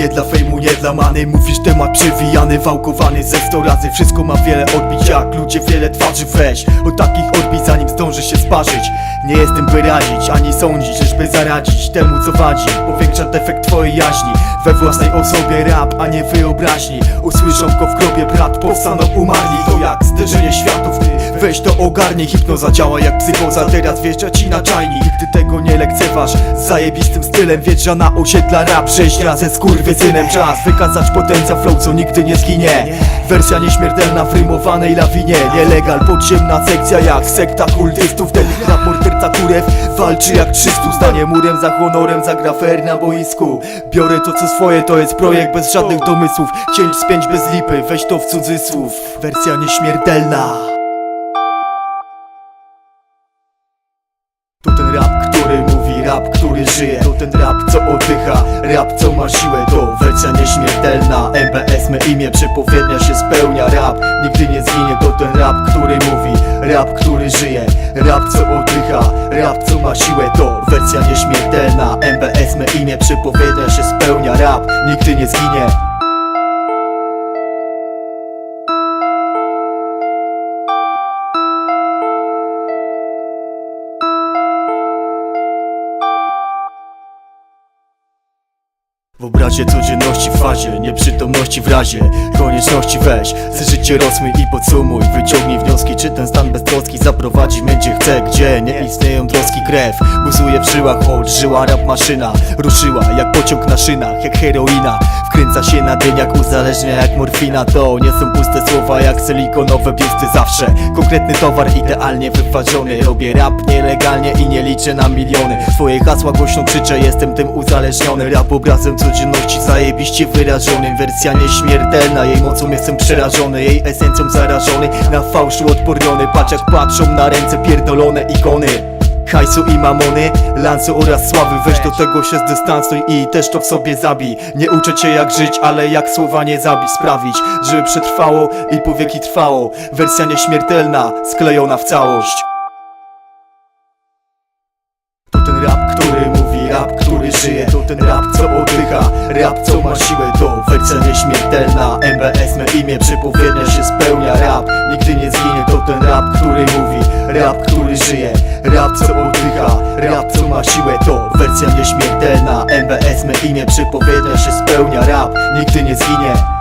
Nie dla fejmu, nie dla many. Mówisz temat przewijany, wałkowany ze sto razy. Wszystko ma wiele odbić, jak ludzie wiele twarzy. Weź od takich odbić, zanim zdąży się sparzyć. Nie jestem by radzić, ani sądzić Lecz by zaradzić temu co wadzi. Powiększa defekt twojej jaźni. We własnej osobie rap, a nie wyobraźni. Usłyszą go w grobie brat, powstaną umarli. To jak zderzenie światów, weź to ogarnij. Hipnoza działa jak psychoza, teraz wjeżdża ci na czajnik. Ty tego nie lekceważ, z zajebistym stylem Wjeżdża na osiedla rap, sześć razy skurwysynem Czas wykazać potencjał flow, co nigdy nie zginie. Wersja nieśmiertelna w rymowanej lawinie. Nielegal, podziemna sekcja jak sekta kultystów. Ten rap morderca kurew walczy jak 300 Stanie murem za honorem, za grafer na boisku. Biorę to co swoje, to jest projekt bez żadnych domysłów. Cięć spięć bez lipy, weź to w cudzysłów. Wersja nieśmiertelna żyje. To ten rap, co oddycha, rap, co ma siłę To wersja nieśmiertelna, MBS me imię Przepowiednia się spełnia, rap nigdy nie zginie To ten rap, który mówi, rap, który żyje. Rap, co oddycha, rap, co ma siłę To wersja nieśmiertelna, MBS me imię Przepowiednia się spełnia, rap nigdy nie zginie obrazie codzienności w fazie Nieprzytomności w razie. Konieczności weź Ze życie rozmyj i podsumuj. Wyciągnij wnioski czy ten stan beztroski Zaprowadzi mnie gdzie chce Gdzie nie istnieją troski krew Buzuje w żyłach. Choć żyła rap maszyna Ruszyła jak pociąg na szynach Jak heroina. Wkręca się na dyń jak uzależnia jak morfina. To nie są puste słowa jak silikonowe biusty Zawsze. Konkretny towar idealnie wyważony. Robię rap nielegalnie i nie liczę na miliony. Swoje hasła głośno krzyczę Jestem tym uzależniony. Rap obrazem codzienności zajebiście wyrażonym. Wersja nieśmiertelna, jej mocą jestem przerażony Jej esencją zarażony, na fałszu odporniony Patrz jak patrzą na ręce pierdolone ikony. Hajsu i mamony, lansu oraz sławy Weź do tego się zdystansuj i też to w sobie zabij. Nie uczę cię jak żyć, ale jak słowa nie zabić Sprawić, żeby przetrwało i po wieki trwało. Wersja nieśmiertelna, sklejona w całość. To ten rap, który mówi, rap, żyje. To ten rap, co oddycha, rap, co ma siłę To wersja nieśmiertelna, MBS me imię Przepowiednia się spełnia, rap. Nigdy nie zginie To ten rap, który mówi, rap, który żyje. Rap, co oddycha, rap, co ma siłę To wersja nieśmiertelna, MBS me imię Przepowiednia się spełnia, rap. Nigdy nie zginie